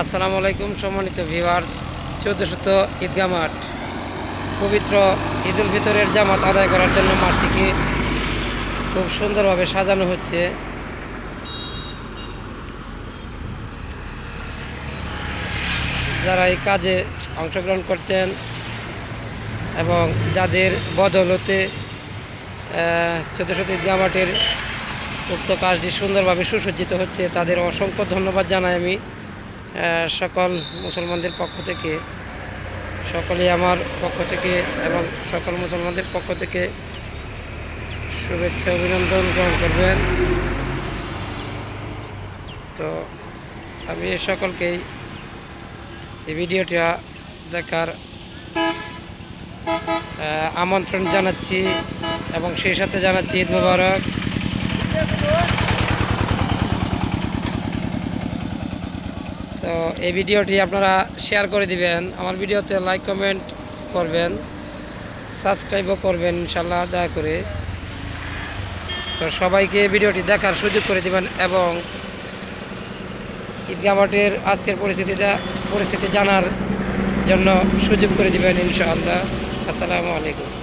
আসসালামু আলাইকুম, সম্মানিত ভিউয়ার্স। চোদ্দশত ঈদগাহ মাঠ। পবিত্র ঈদ উল ফিতরের জামাত আদায় করার জন্য মাঠটিকে খুব সুন্দরভাবে সাজানো হচ্ছে। যারা এই কাজে অংশগ্রহণ করছেন এবং যাদের বদৌলতে চোদ্দশত ঈদগাহ মাঠের উক্ত কাজটি সুন্দরভাবে সুসজ্জিত হচ্ছে, তাদের অসংখ্য ধন্যবাদ জানাই আমি। সকল মুসলমানদের পক্ষ থেকে, সকলেই আমার পক্ষ থেকে এবং সকল মুসলমানদের পক্ষ থেকে শুভেচ্ছা, অভিনন্দন গ্রহণ করবেন। তো আমি সকলকেই এই ভিডিওটা দেখার আমন্ত্রণ জানাচ্ছি এবং সেই সাথে জানাচ্ছি ঈদ মুবারক। তো এই ভিডিওটি আপনারা শেয়ার করে দিবেন। আমার ভিডিওতে লাইক কমেন্ট করবেন। সাবস্ক্রাইবও করবেন ইনশাল্লাহ দয়া করে তো সবাইকে ভিডিওটি দেখার সুযোগ করে দিবেন এবং ঈদগাহ মাঠের আজকের পরিস্থিতিটা, পরিস্থিতি জানার জন্য সুযোগ করে দিবেন, ইনশাআল্লাহ। আসসালামু আলাইকুম।